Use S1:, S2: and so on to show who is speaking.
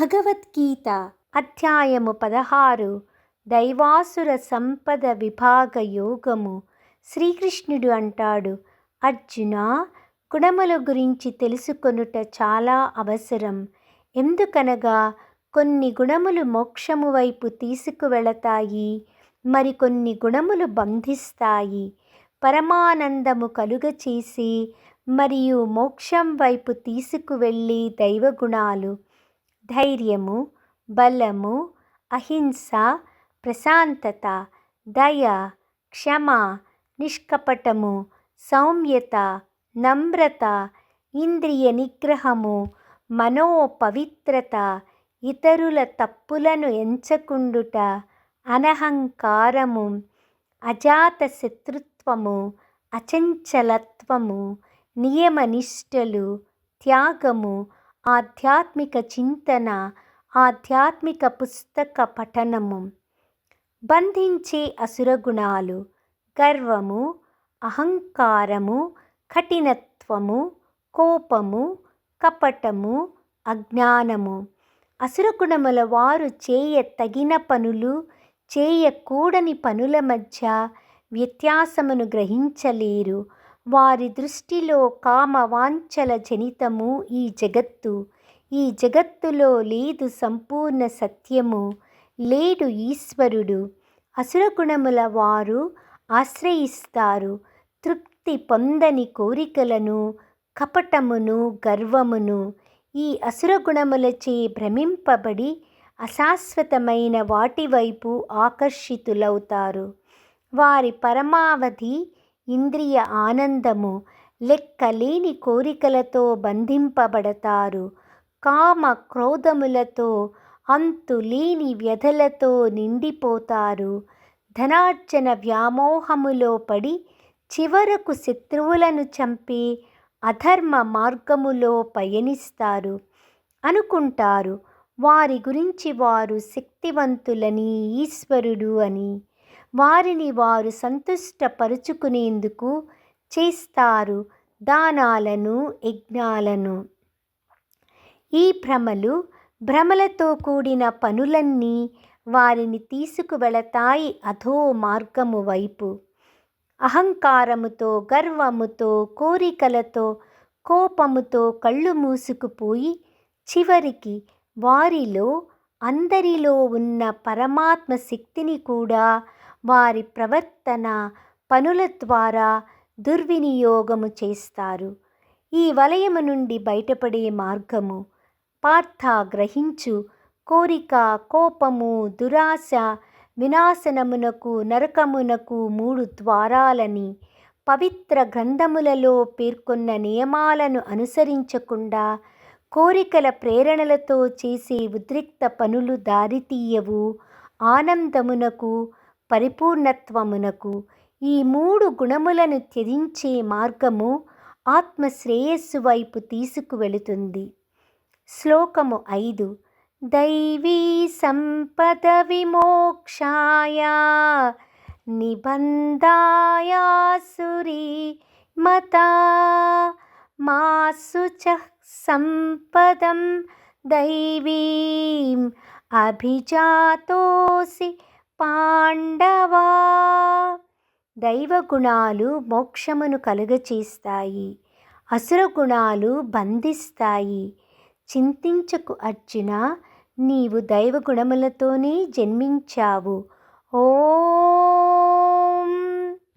S1: భగవద్గీత అధ్యాయము పదహారు. దైవాసుర సంపద విభాగ యోగము శ్రీకృష్ణుడు అంటాడు. అర్జున గుణముల గురించి తెలుసుకొనుట చాలా అవసరం. ఎందుకనగా కొన్ని గుణములు మోక్షము వైపు తీసుకువెళతాయి మరికొన్ని గుణములు బంధిస్తాయి. పరమానందము కలుగచేసి మరియు మోక్షం వైపు తీసుకువెళ్ళి దైవగుణాలు ధైర్యము బలము అహింస ప్రశాంతత దయ క్షమ నిష్కపటము సౌమ్యత నమ్రత ఇంద్రియ నిగ్రహము మనోపవిత్రత ఇతరుల తప్పులను ఎంచకుండుట అనహంకారము అజాత శత్రుత్వము అచంచలత్వము నియమనిష్టలు త్యాగము ఆధ్యాత్మిక చింతన ఆధ్యాత్మిక పుస్తక పఠనము. బంధించే అసురగుణాలు గర్వము అహంకారము కఠినత్వము కోపము కపటము అజ్ఞానము. అసురగుణముల వారు చేయ తగిన పనులు చేయకూడని పనుల మధ్య వ్యత్యాసమును గ్రహించలేరు. వారి దృష్టిలో కామవాంఛల జనితము ఈ జగత్తు. ఈ జగత్తులో లేదు సంపూర్ణ సత్యము లేడు ఈశ్వరుడు. అసురగుణముల వారు ఆశ్రయిస్తారు. తృప్తి పొందని కోరికలను కపటమును గర్వమును. ఈ అసురగుణములచే భ్రమింపబడి అశాశ్వతమైన వాటి వైపు ఆకర్షితులవుతారు. వారి పరమావధి ఇంద్రియ ఆనందము లెక్కలేని కోరికలతో బంధింపబడతారు. కామ క్రోధములతో అంతులేని వ్యధలతో నిండిపోతారు. ధనార్జన వ్యామోహములో పడి చివరకు శత్రువులను చంపి అధర్మ మార్గములో పయనిస్తారు. అనుకుంటారు వారి గురించి వారు శక్తివంతులని ఈశ్వరుడు అని. వారిని వారు సంతుష్టపరుచుకునేందుకు చేస్తారు దానాలను యజ్ఞాలను. ఈ భ్రమలు భ్రమలతో కూడిన పనులన్నీ వారిని తీసుకువెళతాయి అధో మార్గము వైపు. అహంకారముతో గర్వముతో కోరికలతో కోపముతో కళ్ళు మూసుకుపోయి చివరికి వారిలో అందరిలో ఉన్న పరమాత్మ శక్తిని కూడా వారి ప్రవర్తన పనుల ద్వారా దుర్వినియోగము చేస్తారు. ఈ వలయము నుండి బయటపడే మార్గము పార్థ గ్రహించు. కోరిక కోపము దురాశ వినాశనమునకు నరకమునకు మూడు ద్వారాలని పవిత్ర గ్రంథములలో పేర్కొన్న నియమాలను అనుసరించకుండా కోరికల ప్రేరణలతో చేసే ఉద్రిక్త పనులు దారితీయవు. ఆనందమునకు పరిపూర్ణత్వమునకు ఈ మూడు గుణములను త్యజించే మార్గము ఆత్మశ్రేయస్సు వైపు తీసుకువెళుతుంది శ్లోకము ఐదు. దైవీ సంపద విమోక్షాయ నిబంధాయాసురీ మత మాసు చ సంపదం దైవీం అభిజాతోసి పాండవా! దైవగుణాలు మోక్షమును కలుగచేస్తాయి. అసురగుణాలు బంధిస్తాయి. చింతించకు అర్జున నీవు దైవగుణములతోనే జన్మించావు. ఓ